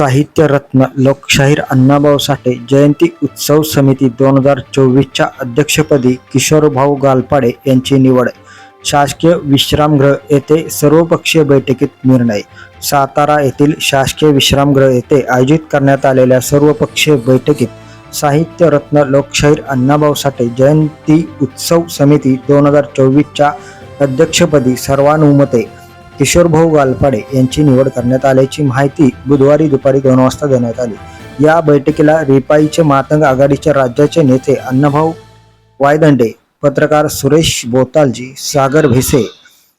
साहित्य रत्न लोकशाहीर अण्णाभाऊ साठे जयंती उत्सव समिती दोन हजार चोवीसच्या अध्यक्षपदी किशोरभाऊ गालपाडे यांची निवड. शासकीय विश्रामगृह येथे सर्वपक्षीय बैठकीत निर्णय. सातारा येथील शासकीय विश्रामगृह येथे आयोजित करण्यात आलेल्या सर्वपक्षीय बैठकीत साहित्य रत्न लोकशाहीर अण्णाभाऊ साठे जयंती उत्सव समिती दोन हजार चोवीसच्या अध्यक्षपदी सर्वानुमते किशोरभाऊ गालपाडे यांची निवड करण्यात आल्याची माहिती बुधवारी दुपारी दोन वाजता देण्यात आली. या बैठकीला रिपाईचे मातंग आघाडीचे राज्याचे नेते अण्णाभाऊ वायदंडे पत्रकार सुरेश बोतालजी सागर भिसे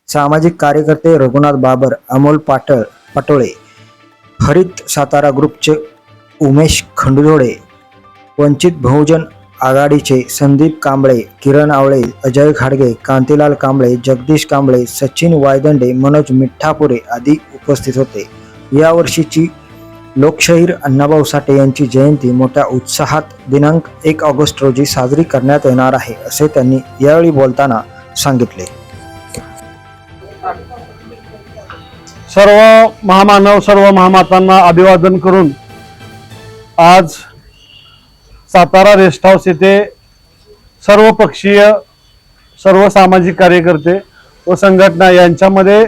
सामाजिक कार्यकर्ते रघुनाथ बाबर अमोल पाटळ पाटोळे हरित सातारा ग्रुपचे उमेश खंडुजोडे वंचित बहुजन आघाडीचे संदीप कांबळे किरण आवळे अजय खाडगे कांतीलाल कांबळे जगदीश कांबळे सचिन वायदंडे मनोज मिठ्ठापुरे आदी उपस्थित होते. यावर्षीची लोकशाहीर अण्णाभाऊ साठे यांची जयंती मोठ्या उत्साहात दिनांक एक ऑगस्ट रोजी साजरी करण्यात येणार आहे असे त्यांनी यावेळी बोलताना सांगितले. सर्व महामानव सर्व महामातांना अभिवादन करून आज सातारा रेस्ट हाऊस येथे सर्व पक्षीय सर्व सामाजिक कार्यकर्ते व संघटना यांच्यामध्ये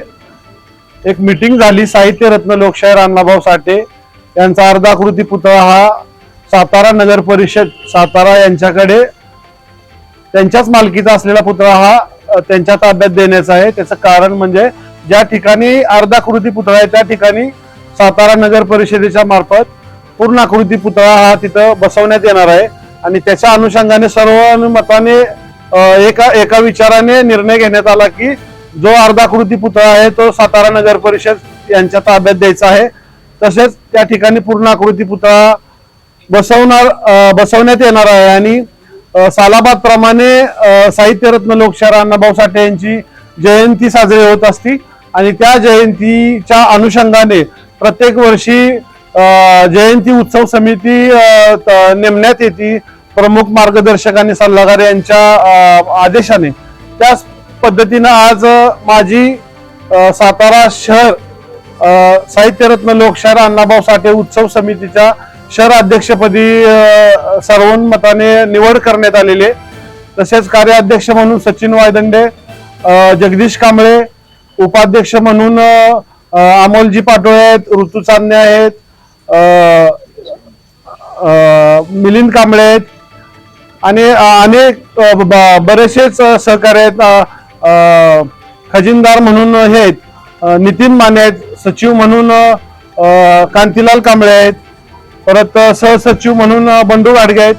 एक मिटिंग झाली. साहित्य रत्न लोकशाहीर अण्णाभाऊ साठे यांचा अर्धाकृती पुतळा हा सातारा नगर परिषद सातारा यांच्याकडे त्यांच्याच मालकीचा असलेला पुतळा हा त्यांच्या ताब्यात देण्याचा आहे. त्याचं कारण म्हणजे ज्या ठिकाणी अर्धाकृती पुतळा आहे त्या ठिकाणी सातारा नगर परिषदेच्या मार्फत पूर्णाकृती पुतळा हा तिथं बसवण्यात येणार आहे. आणि त्याच्या अनुषंगाने सर्वानुमताने मताने एका एका विचाराने निर्णय घेण्यात आला की जो अर्धाकृती पुतळा आहे तो सातारा नगर परिषद यांच्या ताब्यात द्यायचा आहे. तसेच त्या ठिकाणी पूर्णाकृती पुतळा बसवणार बसवण्यात येणार आहे. आणि सालाबाद प्रमाणे अ, साहित्यरत्न लोकशाहीर अण्णाभाऊ साठे यांची जयंती साजरी होत असती. आणि त्या जयंतीच्या अनुषंगाने प्रत्येक वर्षी जयंती उत्सव समिती नेमण्यात येते. प्रमुख मार्गदर्शक आणि सल्लागार यांच्या आदेशाने. त्याच पद्धतीनं आज माझी सातारा शहर साहित्यरत्न लोकशाहीर अण्णाभाऊ साठे उत्सव समितीच्या शहर अध्यक्षपदी अ, निवड करण्यात आलेली तसेच कार्याध्यक्ष म्हणून सचिन वायदंडे जगदीश कांबळे उपाध्यक्ष म्हणून अमोलजी पाटोळे आहेत ऋतू चांदणे आहेत मिलिंद कांबळे आहेत. आणि अनेक बरेचसेच अ, सहकारी आहेत. खजिनदार म्हणून हे आहेत. नितीन माने आहेत सचिव म्हणून कांतीलाल कांबळे आहेत. परत सहसचिव म्हणून बंडू गाडगे आहेत.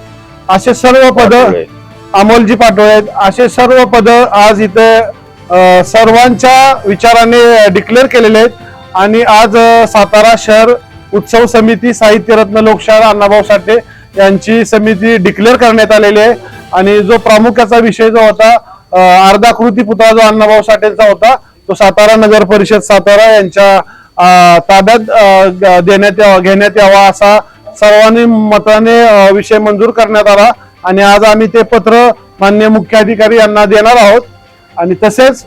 असे सर्व पद अमोलजी पाटोळे आहेत. असे सर्व पद आज इथे सर्वांच्या विचाराने डिक्लेअर केलेले आहेत. आणि आज सातारा शहर उत्सव समिती साहित्यरत्न लोकशाहीर अण्णाभाऊ साठे यांची समिती डिक्लेअर करण्यात आलेली आहे. आणि जो प्रामुख्याचा विषय जो होता अर्धाकृती पुतळा जो अण्णाभाऊ साठेंचा होता तो सातारा नगर परिषद सातारा यांच्या ताब्यात देण्यात यावा घेण्यात यावा असा सर्वांनी मताने विषय मंजूर करण्यात आला. आणि आज आम्ही ते पत्र मान्य मुख्याधिकारी यांना देणार आहोत. आणि तसेच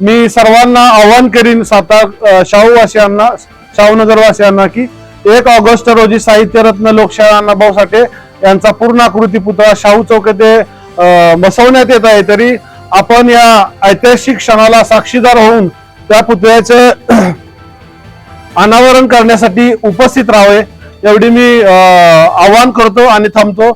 मी सर्वांना आव्हान करीन सातार शाहूवासियांना शाहूनगरवासियांना की एक ऑगस्ट रोजी साहित्यरत्न लोकशाहीर अण्णाभाऊ साठे यांचा पूर्णाकृती पुतळा शाहू चौक येथे बसवण्यात येत आहे. तरी आपण या ऐतिहासिक क्षणाला साक्षीदार होऊन त्या पुतळ्याचे अनावरण करण्यासाठी उपस्थित राहावे एवढी मी आवाहन करतो आणि थांबतो.